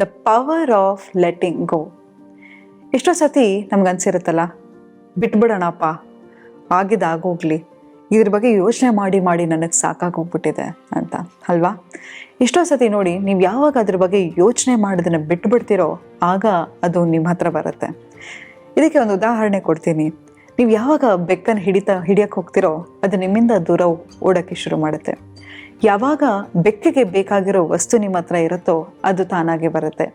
The power of letting go ಎಷ್ಟೋ ಸತಿ ನಮ್ಗೆ ಅನಿಸಿರುತ್ತಲ್ಲ ಬಿಟ್ಬಿಡೋಣಪ್ಪ ಆಗಿದಾಗೋಗ್ಲಿ ಇದ್ರ ಬಗ್ಗೆ ಯೋಚನೆ ಮಾಡಿ ಮಾಡಿ ನನಗೆ ಸಾಕಾಗೋಗ್ಬಿಟ್ಟಿದೆ ಅಂತ, ಅಲ್ವಾ? ಎಷ್ಟೋ ಸತಿ ನೋಡಿ ನೀವು ಯಾವಾಗ ಅದ್ರ ಬಗ್ಗೆ ಯೋಚನೆ ಮಾಡೋದನ್ನು ಬಿಟ್ಬಿಡ್ತಿರೋ, ಆಗ ಅದು ನಿಮ್ಮ ಹತ್ರ ಬರುತ್ತೆ. ಇದಕ್ಕೆ ಒಂದು ಉದಾಹರಣೆ ಕೊಡ್ತೀನಿ. ನೀವು ಯಾವಾಗ ಬೆಕ್ಕನ್ನು ಹಿಡಿತಾ ಹಿಡಿಯಕ್ಕೆ ಹೋಗ್ತಿರೋ, ಅದು ನಿಮ್ಮಿಂದ ದೂರ ಓಡೋಕ್ಕೆ ಶುರು ಮಾಡುತ್ತೆ. ಯಾವಾಗ ಬೆಕ್ಕಿಗೆ ಬೇಕಾಗಿರೋ ವಸ್ತು ನಿಮ್ಮ ಹತ್ರ ಇರುತ್ತೋ ಅದು ತಾನಾಗೆ ಬರುತ್ತೆ.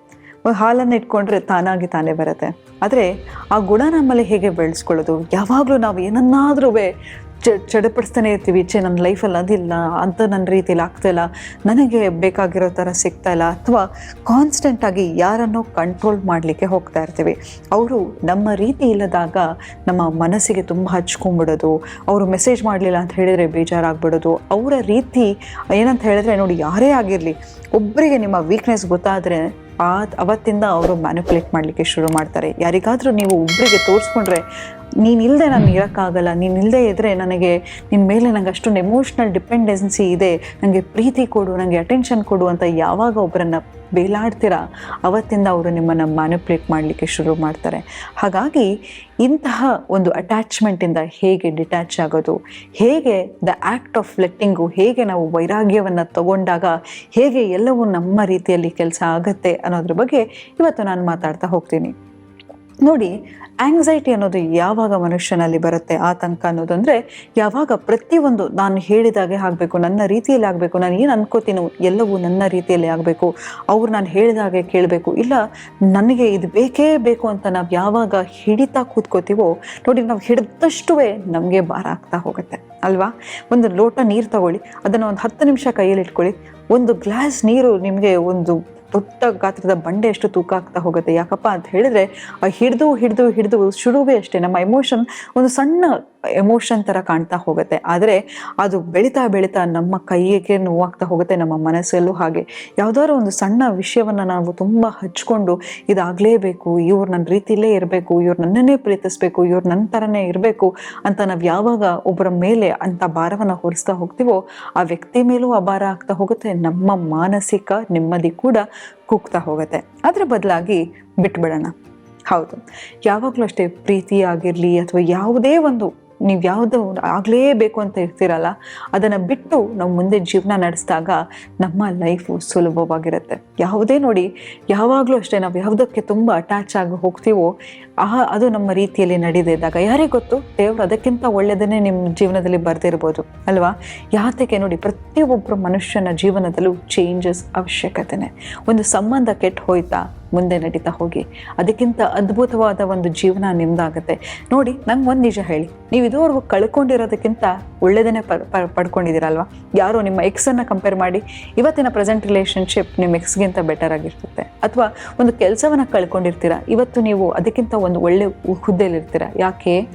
ಹಾಲನ್ನು ಇಟ್ಕೊಂಡ್ರೆ ತಾನಾಗಿ ತಾನೇ ಬರುತ್ತೆ. ಆದರೆ ಆ ಗುಣ ನಮ್ಮಲ್ಲಿ ಹೇಗೆ ಬೆಳೆಸ್ಕೊಳ್ಳೋದು? ಯಾವಾಗಲೂ ನಾವು ಏನನ್ನಾದ್ರೂ ಚಡಪಡಿಸ್ತಾನೆ ಇರ್ತೀವಿ ಇಚ್ಛೆ ನನ್ನ ಲೈಫಲ್ಲಿ ಅದಿಲ್ಲ, ಅಂತ ನನ್ನ ರೀತಿಯಲ್ಲಿ ಆಗ್ತಾಯಿಲ್ಲ ನನಗೆ ಬೇಕಾಗಿರೋ ಥರ ಸಿಗ್ತಾ ಇಲ್ಲ, ಅಥವಾ ಕಾನ್ಸ್ಟೆಂಟಾಗಿ ಯಾರನ್ನೋ ಕಂಟ್ರೋಲ್ ಮಾಡಲಿಕ್ಕೆ ಹೋಗ್ತಾ ಇರ್ತೀವಿ. ಅವರು ನಮ್ಮ ರೀತಿ ಇಲ್ಲದಾಗ ನಮ್ಮ ಮನಸ್ಸಿಗೆ ತುಂಬ ಹಚ್ಕೊಂಡ್ಬಿಡೋದು, ಅವರು ಮೆಸೇಜ್ ಮಾಡಲಿಲ್ಲ ಅಂತ ಹೇಳಿದರೆ ಬೇಜಾರಾಗ್ಬಿಡೋದು, ಅವರ ರೀತಿ ಏನಂತ ಹೇಳಿದ್ರೆ ನೋಡಿ ಯಾರೇ ಆಗಿರಲಿ ಒಬ್ಬರಿಗೆ ನಿಮ್ಮ ವೀಕ್ನೆಸ್ ಗೊತ್ತಾದರೆ ಆ ಅವತ್ತಿಂದ ಅವರು ಮ್ಯಾನಿಪುಲೇಟ್ ಮಾಡಲಿಕ್ಕೆ ಶುರು ಮಾಡ್ತಾರೆ. ಯಾರಿಗಾದರೂ ನೀವು ಒಬ್ಬರಿಗೆ ತೋರಿಸ್ಕೊಂಡ್ರೆ ನೀನಿಲ್ಲದೆ ನಾನು ಇರೋಕ್ಕಾಗಲ್ಲ ನೀನು ಇಲ್ಲದೆ ಇದ್ದರೆ ನನಗೆ ನಿನ್ನ ಮೇಲೆ ನಂಗೆ ಅಷ್ಟೊಂದು ಎಮೋಷ್ನಲ್ ಡಿಪೆಂಡೆನ್ಸಿ ಇದೆ ನನಗೆ ಪ್ರೀತಿ ಕೊಡು ನನಗೆ ಅಟೆನ್ಷನ್ ಕೊಡು ಅಂತ ಯಾವಾಗ ಒಬ್ಬರನ್ನು ಬೇಲಾಡ್ತೀರಾ, ಅವತ್ತಿಂದ ಅವರು ನಿಮ್ಮನ್ನು ಮ್ಯಾನಿಪ್ಯುಲೇಟ್ ಮಾಡಲಿಕ್ಕೆ ಶುರು ಮಾಡ್ತಾರೆ. ಹಾಗಾಗಿ ಇಂತಹ ಒಂದು ಅಟ್ಯಾಚ್ಮೆಂಟಿಂದ ಹೇಗೆ ಡಿಟ್ಯಾಚ್ ಆಗೋದು, ಹೇಗೆ ದ ಆ್ಯಕ್ಟ್ ಆಫ್ ಲೆಟ್ಟಿಂಗು ಹೇಗೆ ನಾವು ವೈರಾಗ್ಯವನ್ನು ತಗೊಂಡಾಗ ಹೇಗೆ ಎಲ್ಲವೂ ನಮ್ಮ ರೀತಿಯಲ್ಲಿ ಕೆಲಸ ಆಗುತ್ತೆ ಅನ್ನೋದ್ರ ಬಗ್ಗೆ ಇವತ್ತು ನಾನು ಮಾತಾಡ್ತಾ ಹೋಗ್ತೀನಿ. ನೋಡಿ ಆಂಗ್ಸೈಟಿ ಅನ್ನೋದು ಯಾವಾಗ ಮನುಷ್ಯನಲ್ಲಿ ಬರುತ್ತೆ ಆತಂಕ ಅನ್ನೋದು ಅಂದರೆ, ಯಾವಾಗ ಪ್ರತಿಯೊಂದು ನಾನು ಹೇಳಿದಾಗೆ ಆಗಬೇಕು, ನನ್ನ ರೀತಿಯಲ್ಲಿ ಆಗಬೇಕು, ನಾನು ಏನು ಅನ್ಕೋತೀನೋ ಎಲ್ಲವೂ ನನ್ನ ರೀತಿಯಲ್ಲಿ ಆಗಬೇಕು, ಅವ್ರು ನಾನು ಹೇಳಿದಾಗೆ ಕೇಳಬೇಕು, ಇಲ್ಲ ನನಗೆ ಇದು ಬೇಕೇ ಬೇಕು ಅಂತ ನಾವು ಯಾವಾಗ ಹಿಡಿತಾ ಕೂತ್ಕೋತೀವೋ, ನೋಡಿ ನಾವು ಹಿಡಿದಷ್ಟು ನಮಗೆ ಭಾರ ಆಗ್ತಾ ಹೋಗುತ್ತೆ, ಅಲ್ವಾ? ಒಂದು ಲೋಟ ನೀರು ತಗೊಳ್ಳಿ, ಅದನ್ನು ಒಂದು ಹತ್ತು ನಿಮಿಷ ಕೈಯಲ್ಲಿ ಇಟ್ಕೊಳ್ಳಿ ಒಂದು ಗ್ಲಾಸ್ ನೀರು ನಿಮಗೆ ಒಂದು ದೊಡ್ಡ ಗಾತ್ರದ ಬಂಡೆ ಎಷ್ಟು ತೂಕ ಆಗ್ತಾ ಹೋಗುತ್ತೆ. ಯಾಕಪ್ಪ ಅಂತ ಹೇಳಿದ್ರೆ ಹಿಡಿದು ಹಿಡಿದು ಹಿಡಿದು ಶುರುವೇ ಅಷ್ಟೇ. ನಮ್ಮ ಎಮೋಷನ್ ಒಂದು ಸಣ್ಣ ಎಮೋಷನ್ ಥರ ಕಾಣ್ತಾ ಹೋಗುತ್ತೆ. ಆದರೆ ಅದು ಬೆಳೀತಾ ಬೆಳೀತಾ ನಮ್ಮ ಕೈಗೆ ನೋವಾಗ್ತಾ ಹೋಗುತ್ತೆ ನಮ್ಮ ಮನಸ್ಸಲ್ಲೂ ಹಾಗೆ. ಯಾವ್ದಾದ್ರು ಒಂದು ಸಣ್ಣ ವಿಷಯವನ್ನು ನಾವು ತುಂಬ ಹಚ್ಕೊಂಡು ಇದಾಗಲೇಬೇಕು, ಇವ್ರು ನನ್ನ ರೀತಿಲೇ ಇರಬೇಕು, ಇವ್ರು ನನ್ನನ್ನೇ ಪ್ರೀತಿಸ್ಬೇಕು, ಇವ್ರು ನನ್ನ ಥರನೇ ಇರಬೇಕು ಅಂತ ನಾವು ಯಾವಾಗ ಒಬ್ಬರ ಮೇಲೆ ಅಂತ ಭಾರವನ್ನು ಹೊರಿಸ್ತಾ ಹೋಗ್ತೀವೋ, ಆ ವ್ಯಕ್ತಿ ಮೇಲೂ ಆ ಭಾರ ಆಗ್ತಾ ಹೋಗುತ್ತೆ, ನಮ್ಮ ಮಾನಸಿಕ ನೆಮ್ಮದಿ ಕೂಡ ಕುಗ್ತಾ ಹೋಗುತ್ತೆ. ಅದರ ಬದಲಾಗಿ ಬಿಟ್ಬಿಡೋಣ. ಹೌದು. ಯಾವಾಗಲೂ ಅಷ್ಟೇ ಪ್ರೀತಿ ಆಗಿರಲಿ ಅಥವಾ ಯಾವುದೇ ಒಂದು ನೀವು ಯಾವುದು ಆಗಲೇಬೇಕು ಅಂತ ಇರ್ತೀರಲ್ಲ, ಅದನ್ನು ಬಿಟ್ಟು ನಾವು ಮುಂದೆ ಜೀವನ ನಡೆಸಿದಾಗ ನಮ್ಮ ಲೈಫು ಸುಲಭವಾಗಿರುತ್ತೆ. ಯಾವುದೇ ನೋಡಿ, ಯಾವಾಗಲೂ ಅಷ್ಟೇ ನಾವು ಯಾವುದಕ್ಕೆ ತುಂಬ ಅಟ್ಯಾಚ್ ಆಗಿ ಹೋಗ್ತೀವೋ, ಆ, ಅದು ನಮ್ಮ ರೀತಿಯಲ್ಲಿ ನಡೆದಿದ್ದಾಗ ಯಾರಿಗೆ ಗೊತ್ತು? ದೇವರು ಅದಕ್ಕಿಂತ ಒಳ್ಳೆಯದನ್ನೇ ನಿಮ್ಮ ಜೀವನದಲ್ಲಿ ಬರ್ದಿರ್ಬೋದು, ಅಲ್ವಾ? ಯಾತಕ್ಕೆ ನೋಡಿ ಪ್ರತಿಯೊಬ್ಬರು ಮನುಷ್ಯನ ಜೀವನದಲ್ಲೂ ಚೇಂಜಸ್ ಅವಶ್ಯಕತೆನೇ. ಒಂದು ಸಂಬಂಧ ಕೆಟ್ಟು ಹೋಯ್ತಾ ಮುಂದೆ ನಡೀತಾ ಹೋಗಿ. ಅದಕ್ಕಿಂತ ಅದ್ಭುತವಾದ ಒಂದು ಜೀವನ ನಿಮ್ದಾಗುತ್ತೆ. ನೋಡಿ, ನಂಗೆ ಒಂದು ನಿಜ ಹೇಳಿ. ನೀವು ಇದುವರೆಗೂ ಕಳ್ಕೊಂಡಿರೋದಕ್ಕಿಂತ ಒಳ್ಳೆಯದನ್ನೇ ಪಡ್ಕೊಂಡಿದ್ದೀರಲ್ವಾ ಯಾರೋ ನಿಮ್ಮ ಎಕ್ಸನ್ನು ಕಂಪೇರ್ ಮಾಡಿ ಇವತ್ತಿನ ಪ್ರೆಸೆಂಟ್ ರಿಲೇಷನ್ಶಿಪ್ ನಿಮ್ಮ ಎಕ್ಸ್ಗಿಂತ ಬೆಟರ್ ಆಗಿರ್ತದೆ. ಅಥವಾ ಒಂದು ಕೆಲಸವನ್ನು ಕಳ್ಕೊಂಡಿರ್ತೀರ? ಇವತ್ತು ನೀವು ಅದಕ್ಕಿಂತ ಒಂದು ಒಳ್ಳೆ ಹುದ್ದೆಯಲ್ಲಿರ್ತೀರ? ಯಾಕೆ?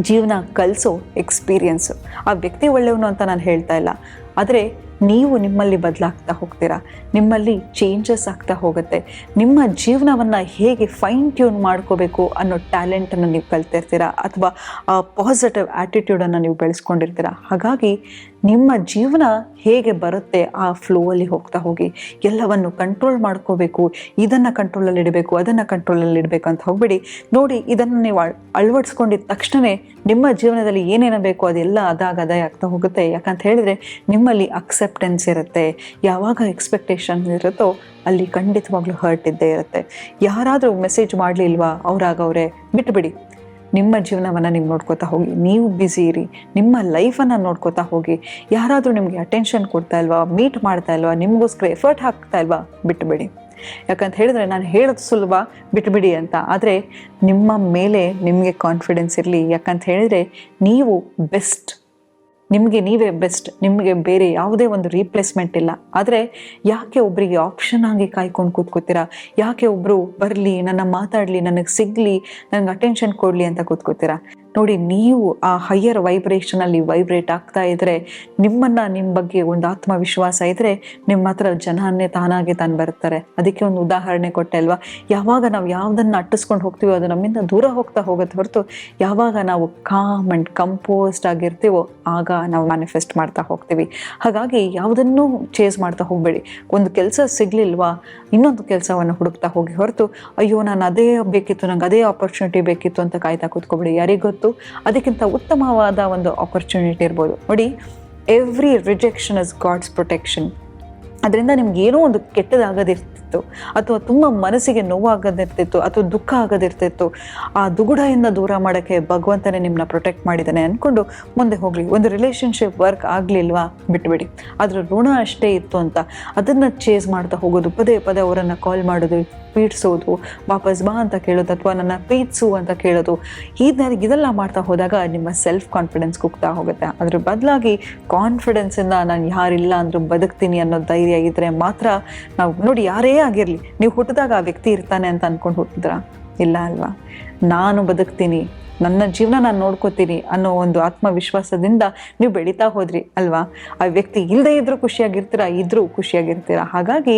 ಜೀವನ ಕಲಿಸೋ ಎಕ್ಸ್ಪೀರಿಯನ್ಸು ಆ ವ್ಯಕ್ತಿ ಒಳ್ಳೆಯವನು ಅಂತ ನಾನು ಹೇಳ್ತಾ ಇಲ್ಲ. ಆದರೆ ನೀವು ನಿಮ್ಮಲ್ಲಿ ಬದಲಾಗ್ತಾ ಹೋಗ್ತೀರಾ? ನಿಮ್ಮಲ್ಲಿ ಚೇಂಜಸ್ ಆಗ್ತಾ ಹೋಗುತ್ತೆ. ನಿಮ್ಮ ಜೀವನವನ್ನು ಹೇಗೆ ಫೈನ್ ಟ್ಯೂನ್ ಮಾಡ್ಕೋಬೇಕು ಅನ್ನೋ ಟ್ಯಾಲೆಂಟನ್ನು ನೀವು ಕಲ್ತಿರ್ತೀರಾ? ಅಥವಾ, ಆ ಪಾಸಿಟಿವ್ ಆ್ಯಟಿಟ್ಯೂಡನ್ನು ನೀವು ಬೆಳೆಸ್ಕೊಂಡಿರ್ತೀರಾ? ಹಾಗಾಗಿ ನಿಮ್ಮ ಜೀವನ ಹೇಗೆ ಬರುತ್ತೆ ಆ ಫ್ಲೋವಲ್ಲಿ ಹೋಗ್ತಾ ಹೋಗಿ? ಎಲ್ಲವನ್ನು ಕಂಟ್ರೋಲ್ ಮಾಡ್ಕೋಬೇಕು, ಇದನ್ನು ಕಂಟ್ರೋಲಲ್ಲಿ ಇಡಬೇಕು, ಅದನ್ನು ಕಂಟ್ರೋಲಲ್ಲಿ ಇಡಬೇಕು ಅಂತ ಹೋಗ್ಬಿಡಿ. ನೋಡಿ, ಇದನ್ನು ನೀವು ಅಳವಡಿಸ್ಕೊಂಡಿದ್ದ ಅಳವಡಿಸ್ಕೊಂಡಿದ ತಕ್ಷಣವೇ ನಿಮ್ಮ ಜೀವನದಲ್ಲಿ ಏನೇನು ಬೇಕು ಅದೆಲ್ಲ ಅದಾಗ ಅದಾಯ ಆಗ್ತಾ ಹೋಗುತ್ತೆ. ಯಾಕಂತ ಹೇಳಿದರೆ ನಿಮ್ಮಲ್ಲಿ ಅಕ್ಸೆಪ್ಟೆನ್ಸ್ ಇರುತ್ತೆ, ಯಾವಾಗ ಎಕ್ಸ್ಪೆಕ್ಟೇಷನ್ ಇರುತ್ತೋ ಅಲ್ಲಿ ಖಂಡಿತವಾಗ್ಲೂ ಹರ್ಟ್ ಇದ್ದೇ ಇರುತ್ತೆ. ಯಾರಾದರೂ ಮೆಸೇಜ್ ಮಾಡಲಿಲ್ವಾ ಅವರೇ ಬಿಟ್ಬಿಡಿ. ನಿಮ್ಮ ಜೀವನವನ್ನು ನೀವು ನೋಡ್ಕೋತಾ ಹೋಗಿ, ನೀವು ಬ್ಯುಸಿ ಇರಿ, ನಿಮ್ಮ ಲೈಫನ್ನು ನೋಡ್ಕೋತಾ ಹೋಗಿ. ಯಾರಾದರೂ ನಿಮಗೆ ಅಟೆನ್ಷನ್ ಕೊಡ್ತಾ ಇಲ್ವಾ ಮೀಟ್ ಮಾಡ್ತಾ ಇಲ್ವಾ, ನಿಮಗೋಸ್ಕರ ಎಫರ್ಟ್ ಹಾಕ್ತಾ ಇಲ್ವಾ, ಬಿಟ್ಬಿಡಿ. ಯಾಕಂತ ಹೇಳಿದ್ರೆ ನಾನು ಹೇಳೋದು ಸುಲಭ, ಬಿಟ್ಬಿಡಿ ಅಂತ. ಆದರೆ ನಿಮ್ಮ ಮೇಲೆ ನಿಮಗೆ ಕಾನ್ಫಿಡೆನ್ಸ್ ಇರಲಿ. ಯಾಕಂತ ಹೇಳಿದರೆ ನೀವು ಬೆಸ್ಟ್ ನಿಮಗೆ ನೀವೇ ಬೆಸ್ಟ್ ನಿಮಗೆ ಬೇರೆ ಯಾವುದೇ ಒಂದು ರೀಪ್ಲೇಸ್ಮೆಂಟ್ ಇಲ್ಲ. ಆದರೆ ಯಾಕೆ ಒಬ್ಬರಿಗೆ ಆಪ್ಷನ್ ಆಗಿ ಕಾಯ್ಕೊಂಡು ಕೂತ್ಕೋತೀರಾ? ಯಾಕೆ ಒಬ್ಬರು ಬರಲಿ, ನನ್ನ ಮಾತಾಡಲಿ, ನನಗೆ ಸಿಗಲಿ ನನಗೆ ಅಟೆನ್ಷನ್ ಕೊಡಲಿ ಅಂತ ಕೂತ್ಕೋತೀರಾ? ನೋಡಿ, ನೀವು ಆ ಹೈಯರ್ ವೈಬ್ರೇಷನಲ್ಲಿ ವೈಬ್ರೇಟ್ ಆಗ್ತಾ ಇದ್ರೆ, ನಿಮ್ಮನ್ನ ನಿಮ್ಮ ಬಗ್ಗೆ ಒಂದು ಆತ್ಮವಿಶ್ವಾಸ ಇದ್ರೆ ನಿಮ್ಮ ಹತ್ರ ಜನನೇ ತಾನಾಗೆ ತಾನು ಬರ್ತಾರೆ. ಅದಕ್ಕೆ ಒಂದು ಉದಾಹರಣೆ ಕೊಟ್ಟೆ ಅಲ್ವಾ? ಯಾವಾಗ ನಾವು ಯಾವುದನ್ನು ಅಟ್ಟಿಸ್ಕೊಂಡು ಹೋಗ್ತೀವೋ, ಅದು ನಮ್ಮಿಂದ ದೂರ ಹೋಗ್ತಾ ಹೋಗುತ್ತೆ ಹೊರತು, ಯಾವಾಗ ನಾವು ಕಾಮ್ ಅಂಡ್ ಕಂಪೋಸ್ಡ್ ಆಗಿರ್ತೀವೋ, ಆಗ ನಾವು ಮ್ಯಾನಿಫೆಸ್ಟ್ ಮಾಡ್ತಾ ಹೋಗ್ತೀವಿ. ಹಾಗಾಗಿ ಯಾವುದನ್ನೂ ಚೇಸ್ ಮಾಡ್ತಾ ಹೋಗಬೇಡಿ. ಒಂದು ಕೆಲಸ ಸಿಗ್ಲಿಲ್ವಾ? ಇನ್ನೊಂದು ಕೆಲಸವನ್ನು ಹುಡುಕ್ತಾ ಹೋಗಿ ಹೊರತು, ಅಯ್ಯೋ, ನಾನು ಅದೇ ಬೇಕಿತ್ತು, ನಂಗೆ ಅದೇ ಆಪರ್ಚುನಿಟಿ ಬೇಕಿತ್ತು ಅಂತ ಕಾಯ್ತಾ ಕೂತ್ಕೊಬೇಡಿ. ಯಾರಿಗ್ ಅದಕ್ಕಿಂತ ಉತ್ತಮವಾದ ಒಂದು ಆಪರ್ಚುನಿಟಿ ಇರ್ಬೋದು. ನೋಡಿ every rejection is God's protection ಅದರಿಂದ ನಿಮ್ಗೆ ಏನೋ ಒಂದು ಕೆಟ್ಟದಾಗದಿರ್ತಿತ್ತು, ಅಥವಾ ತುಂಬ ಮನಸ್ಸಿಗೆ ನೋವಾಗದಿರ್ತಿತ್ತು, ಅಥವಾ ದುಃಖ ಆಗದಿರ್ತಿತ್ತು, ಆ ದುಗುಡದಿಂದ ದೂರ ಮಾಡೋಕ್ಕೆ ಭಗವಂತನೇ ನಿಮ್ಮನ್ನ ಪ್ರೊಟೆಕ್ಟ್ ಮಾಡಿದ್ದಾನೆ ಅಂದ್ಕೊಂಡು ಮುಂದೆ ಹೋಗಲಿ. ಒಂದು ರಿಲೇಷನ್ಶಿಪ್ ವರ್ಕ್ ಆಗಲಿಲ್ವಾ? ಬಿಟ್ಬಿಡಿ. ಅದರ ಋಣ ಅಷ್ಟೇ ಇತ್ತು ಅಂತ ಅದನ್ನು ಚೇಸ್ ಮಾಡ್ತಾ ಹೋಗೋದು. ಪದೇ ಪದೇ ಅವರನ್ನು ಕಾಲ್ ಮಾಡೋದು ಪೀಡಿಸೋದು, ವಾಪಸ್ ಬಾ ಅಂತ ಕೇಳೋದು ಅಥವಾ ನನ್ನ ಪ್ರೀತಿಸು ಅಂತ ಕೇಳೋದು ಇದನ್ನ ಇದೆಲ್ಲ ಮಾಡ್ತಾ ಹೋದಾಗ ನಿಮ್ಮ ಸೆಲ್ಫ್ ಕಾನ್ಫಿಡೆನ್ಸ್ ಕುಗ್ತಾ ಹೋಗುತ್ತೆ. ಅದ್ರ ಬದಲಾಗಿ ಕಾನ್ಫಿಡೆನ್ಸಿಂದ ನಾನು ಯಾರಿಲ್ಲ ಅಂದ್ರೂ ಬದುಕ್ತೀನಿ ಅನ್ನೋ ಧೈರ್ಯ ಇದ್ರೆ ಮಾತ್ರ ನಾವು ನೋಡಿ ಯಾರೇ ಆಗಿರಲಿ, ನೀವು ಹುಟ್ಟಿದಾಗ ಆ ವ್ಯಕ್ತಿ ಇರ್ತಾನೆ ಅಂತ ಅನ್ಕೊಂಡು ಹುಟ್ಟಿದ್ರ? ಇಲ್ಲ ಅಲ್ವಾ? ನಾನು ಬದುಕ್ತೀನಿ, ನನ್ನ ಜೀವನ ನಾನು ನೋಡ್ಕೋತೀನಿ ಅನ್ನೋ ಒಂದು ಆತ್ಮವಿಶ್ವಾಸದಿಂದ ನೀವು ಬೆಳೀತಾ ಹೋದ್ರಿ ಅಲ್ವಾ? ಆ ವ್ಯಕ್ತಿ ಇಲ್ಲದೆ ಇದ್ರೂ ಖುಷಿಯಾಗಿರ್ತೀರ? ಇದ್ರೂ ಖುಷಿಯಾಗಿರ್ತೀರಾ? ಹಾಗಾಗಿ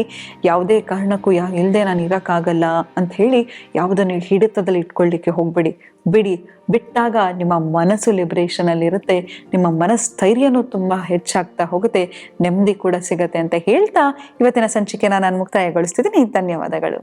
ಯಾವುದೇ ಕಾರಣಕ್ಕೂ ಯಾ ಇಲ್ಲದೆ ನಾನು ಇರೋಕ್ಕಾಗಲ್ಲ ಅಂತ ಹೇಳಿ ಯಾವುದನ್ನು ಹಿಡಿತದಲ್ಲಿ ಇಟ್ಕೊಳ್ಳಿಕ್ಕೆ ಹೋಗ್ಬೇಡಿ. ಬಿಡಿ, ಬಿಟ್ಟಾಗ ನಿಮ್ಮ ಮನಸ್ಸು ಲಿಬ್ರೇಷನಲ್ಲಿರುತ್ತೆ, ನಿಮ್ಮ ಮನಸ್ಥೈರ್ಯನೂ ತುಂಬ ಹೆಚ್ಚಾಗ್ತಾ ಹೋಗುತ್ತೆ, ನೆಮ್ಮದಿ ಕೂಡ ಸಿಗುತ್ತೆ ಅಂತ ಹೇಳ್ತಾ ಇವತ್ತಿನ ಸಂಚಿಕೆನ ನಾನು ಮುಕ್ತಾಯಗೊಳಿಸ್ತಿದ್ದೀನಿ. ಧನ್ಯವಾದಗಳು.